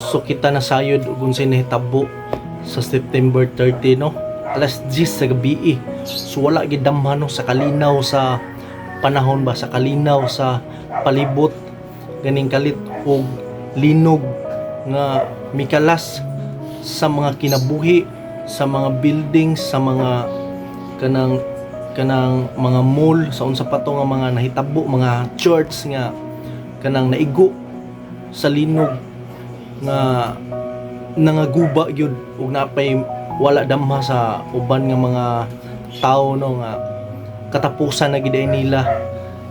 So kita na sayod ug unsay nahitabo sa September 30 no. Alas 10 sa gabi. eh. So wala gid damhan no sa kalinaw sa panahon ba sa kalinaw sa palibot ganing kalit og linog nga mikalas sa mga kinabuhi sa mga buildings sa mga kanang kanang mga mall sa unsa pa to nga mga nahitabo mga church nga kanang naigo sa linog nga nangaguba gyud ug napay wala damha sa uban nga mga tao no nga katapusan na gid nila.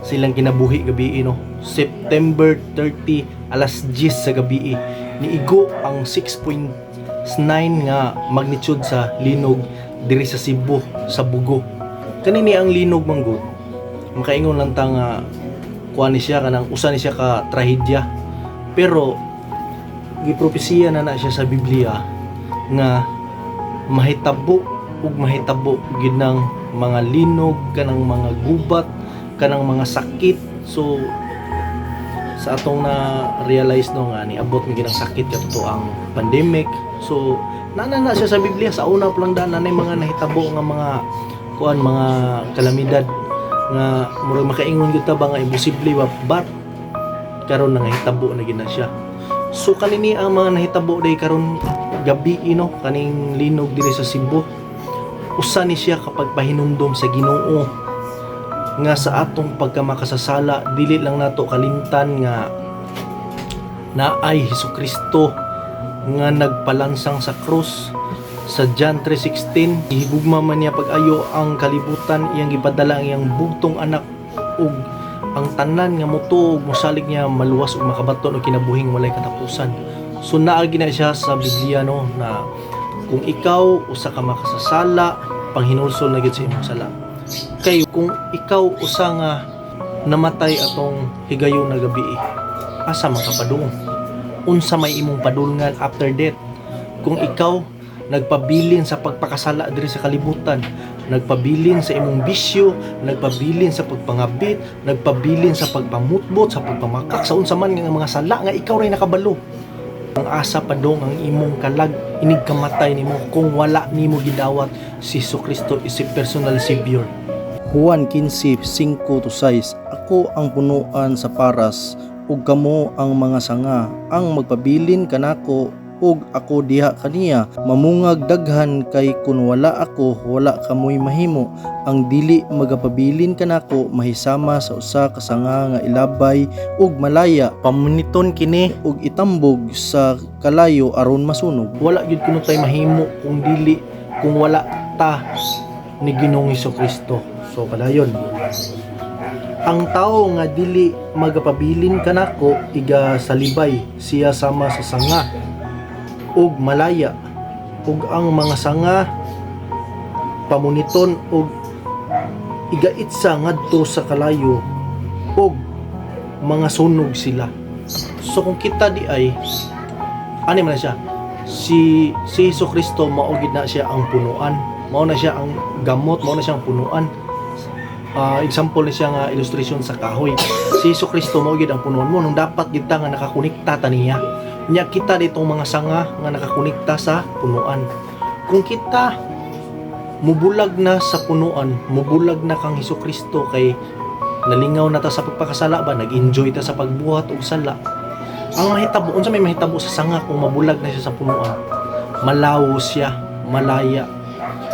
Silang kinabuhi gabi no. September 30 alas 10 sa gabi. Niigo ang 6.9 nga magnitude sa linog diri sa Cebu sa Bugo. Kanini ang linog manggod makaingon lang ta nga kuha ni siya kanang usa ni siya ka trahedya. Pero gipropesiya na na siya sa Biblia nga mahitabo ug mahitabo gid ng mga linog kanang mga gubat kanang mga sakit. So sa atong na realize no nga ni abot mi ginang sakit katuto ang pandemic. So nana na siya sa Biblia. Sa una pa lang daan nanay mga nahitabo nga mga kuan mga kalamidad nga murag makaingon gyud ta ba nga imposible ba? But karon na nga hitabo na gina siya so kanini ang mga nahitabo day karon gabi ino kaning linog diri sa Cebu. Usa ni siya kapag pahinumdom sa Ginoo nga sa atong pagkamakasasala dili lang nato kalimtan nga naay Hesus Kristo nga nagpalansang sa krus sa John 3:16 ihigugma man niya pag-ayo ang kalibutan iyang gipadala ang iyang bugtong anak ug ang tanan nga motuog mosalig niya maluwas ug makabaton og kinabuhing walay katapusan. So naa gina siya sa Biblia no na kung ikaw usa ka makasasala panghinulsol na gyud sa imong sala. Kay kung ikaw usa nga namatay atong higayon na gabi asa man ka padung unsa may imong padulngan after death? Kung ikaw nagpabilin sa pagpakasala diri sa kalibutan nagpabilin sa imong bisyo nagpabilin sa pagpangabit nagpabilin sa pagpamutbot sa pagpamakak sa unsa man nga mga sala nga ikaw ray nakabalo. Ang asa pa dong ang imong kalag inig kamatay nimo kung wala nimo gidawat si Hesus Kristo is personal savior. Juan 15:5 to 6 Ako ang punuan sa paras ug kamo ang mga sanga. Ang magpabilin kanako ug ako diha kaniya mamungag daghan kay kun wala ako wala kamoy mahimo. Ang dili magapabilin kanako mahisama sa usa ka sanga nga ilabay ug malaya. Pamuniton kini. Ug itambog sa kalayo aron masunog. Wala gyud kuno tay mahimo kung dili kung wala ta ni Ginoong Kristo so padayon ang tao nga dili magapabilin kanako iga salibay siya sama sa sanga ug malaya ug ang mga sanga pamuniton ug igaitsa ngadto sa kalayo ug mga sunog sila. So kung kita di ay ani man siya si si Hesus Kristo mao gid na siya ang punuan mao na siya ang gamot mao na siya ang punuan. Ah, example ni siya nga illustration sa kahoy. Si Hesus Kristo mao gid ang punuan mo nung dapat gid ta nga nakakonekta ta niya nya kita ditong mga sanga nga nakakonekta sa punuan. Kung kita mubulag na sa punuan mubulag na kang Hesus Kristo kay nalingaw na ta sa pagpakasala ba nag-enjoy ta sa pagbuhat og sala. Ang mahitabo unsa may mahitabo sa sanga kung mabulag na siya sa punuan? Malawo siya malaya.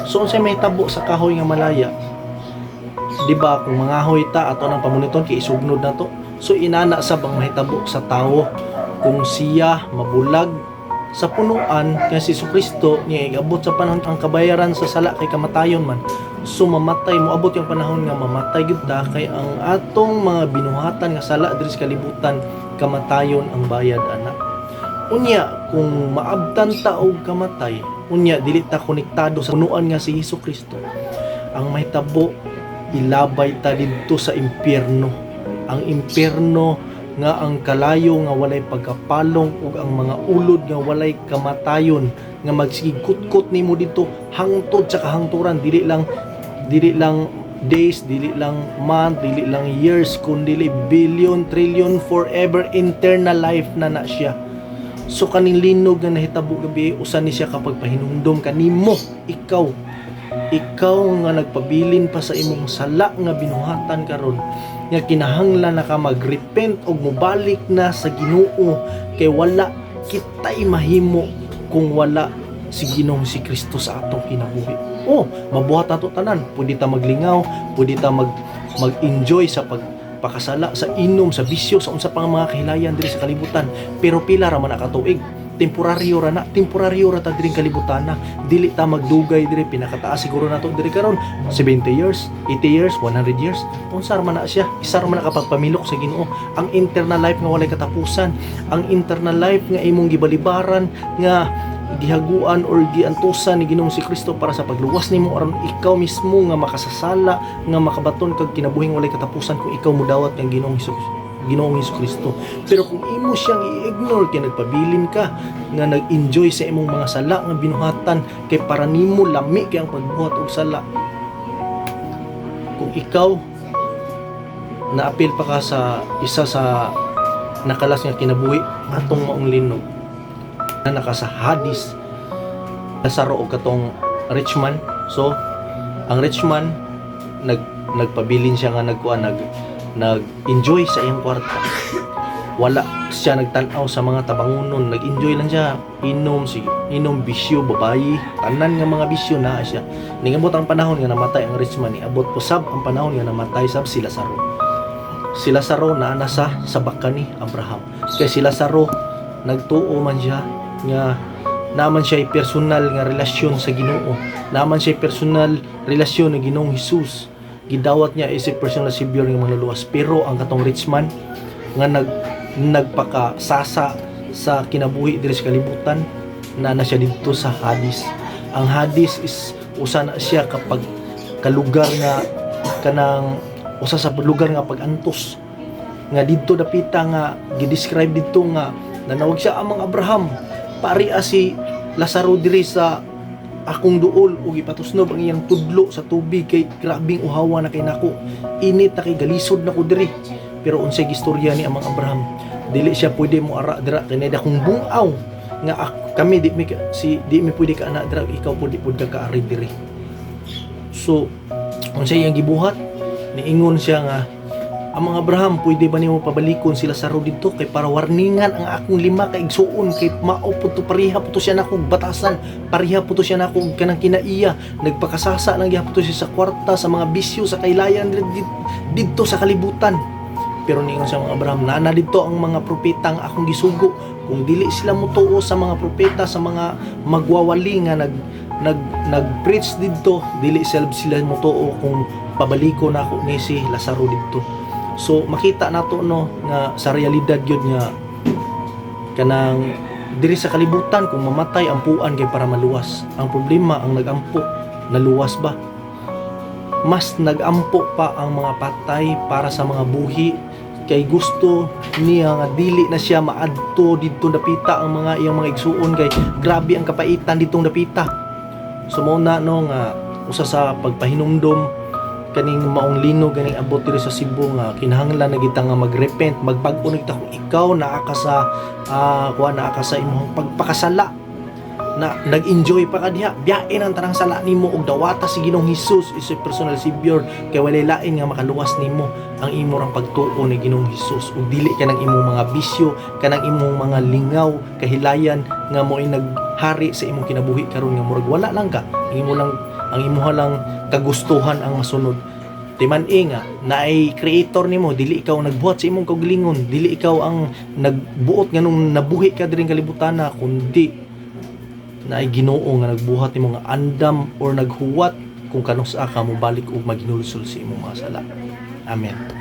So unsa may mahitabo sa kahoy nga malaya? Di ba kung mangahoy ta ato ng pamuniton kay isugnod na to. So inana sa bang mahitabo sa tawo kung siya mabulag sa punuan kaya si Kristo niya igabot sa panahon ang kabayaran sa sala kay kamatayon man. So mamatay mo abot yung panahon nga mamatay gyud ta kay ang atong mga binuhatan nga sala diri sa kalibutan kamatayon ang bayad anak unya kung maabtan ta og kamatay unya dili ta konektado sa punuan nga si Hesus Kristo ang mahitabo ilabay ta didto sa impyerno. Ang impyerno nga ang kalayo nga walay pagkapalong ug ang mga ulod nga walay kamatayon nga magsigikutkot nimo dito hangtod sa kahangturan dili lang dili lang days dili lang month dili lang years kundi billion trillion forever eternal life na na siya. So kaning linog nga nahitabo gabi usan ni siya kapag pahinumdom kanimo ikaw ikaw nga nagpabilin pa sa imong sala nga binuhatan karon nga kinahanglan na ka magrepent og mobalik na sa Ginoo kay wala kitay mahimo kung wala si Ginoong si Kristo sa atong kinabuhi. Oh, mabuhat ato tanan. Pwede ta maglingaw, pwede ta mag mag-enjoy sa pagpakasala, sa inom, sa bisyo, sa unsa pang mga kahilayan diri sa kalibutan. Pero pila ra man na katuig. Temporaryo ra na, temporaryo ra ta diri kalibutan na. Dili ta magdugay diri pinakataas siguro nato diri karon 70 years, 80 years, 100 years. Unsa man na siya? Isa ra man na kapag pamilok sa Ginoo. Ang internal life nga walay katapusan, ang internal life nga imong gibalibaran nga gihaguan or giantusan ni Ginoong si Kristo para sa pagluwas nimo aron ikaw mismo nga makasasala nga makabaton kag kinabuhing walay katapusan kung ikaw mudawat kang Ginoong Hesus Ginoong Hesus Kristo. Pero kung imo siyang i-ignore kay nagpabilin ka nga nag-enjoy sa imong mga sala nga binuhatan kay para nimo lami kay ang pagbuhat og sala. Kung ikaw naapil pa ka sa isa sa nakalas nga kinabuhi atong maong linog na naka sa Hadis nasaro og katong rich man so ang rich man nag nagpabilin siya nga nagkuan nag nag-enjoy sa iyang kwarta. Wala siya nagtan-aw sa mga tabangunon nag-enjoy lang siya. Inom si inom bisyo babayi tanan nga mga bisyo na siya. Ningabot ang panahon nga namatay ang rich man. Niabot usab ang panahon nga namatay sab si Lazaro. Si Lazaro na nasa sa baka ni Abraham. Kay si Lazaro nagtuo man siya nga naman siya personal nga relasyon sa Ginoo. Naman siya personal relasyon ng Ginoong Hesus gidawat niya is a personal savior nga manluluwas. Pero ang katong rich man nga nag nagpakasasa sa kinabuhi diri sa kalibutan na na siya dito sa Hades ang Hades is usa na siya kapag kalugar nga kanang usa sa lugar nga pagantos. Nga didto dapita nga gidescribe didto nga nanawag siya amang Abraham. Paria si Lazaro diri sa akong duol ug ipatusnob ang iyang tudlo sa tubig kay grabing uhawa na kay nako. Init na kay galisod na ko diri. Pero unsay gistorya ni amang Abraham? Dili siya pwede mo ara dira. Kay akong bungaw nga kami di mi si di mi pwede ka ana dira. Ikaw pwede pud ka kaari diri. So unsay iyang gibuhat? Niingon siya nga Amang Abraham, pwede ba nimo pabalikon sila sa dito kay para warningan ang akong lima ka igsuon kay mao to pariha po to siya nako batasan, pariha po to siya nako kanang kinaiya, nagpakasasa lang gyapon to siya sa kwarta sa mga bisyo sa kailayan dito sa kalibutan. Pero niingon siya mga Abraham, naa na dito ang mga propeta nga akong gisugo. Kung dili sila mutuo sa mga propeta, sa mga magwawali nga nag nag nag-preach dito, dili sila sila mutuo kung pabaliko na ako ni si Lazaro dito. So makita nato no nga sa realidad gyud nga kanang diri sa kalibutan kung mamatay ampuan kay para maluwas. Ang problema ang nagampo naluwas ba? Mas nagampo pa ang mga patay para sa mga buhi kay gusto niya nga dili na siya maadto didto dapita ang mga iyang mga igsuon kay grabe ang kapaitan ditong dapita. So mao na no nga usa sa pagpahinumdom kaning maong lino ganing abot diri sa Cebu nga kinahanglan na kita nga magrepent magbag-o na kita kung ikaw naa ka sa uh, kuha naa ka sa imong pagpakasala. Na nag-enjoy pa ka diha. Biyain ang tanang sala nimo og dawata si Ginoong Hesus. Is a personal savior. Kay walay lain nga makaluwas nimo. Ang imo rang pagtuo ni Ginoong Hesus. Ug dili ka ng imong mga bisyo kanang imong mga lingaw kahilayan nga mo'y naghari sa imong kinabuhi karon nga murag wala lang ka. Imo lang ang imuha lang kagustuhan ang masunod. Timan e nga na ay creator nimo dili ikaw nagbuhat sa imong kaugalingon dili ikaw ang nagbuot nganong nabuhi ka diri kalibutan na kundi na ay Ginoo nga nagbuhat nimo nga andam or naghuwat kung kanus ka mo balik og maginulsol sa imong mga sala. Amen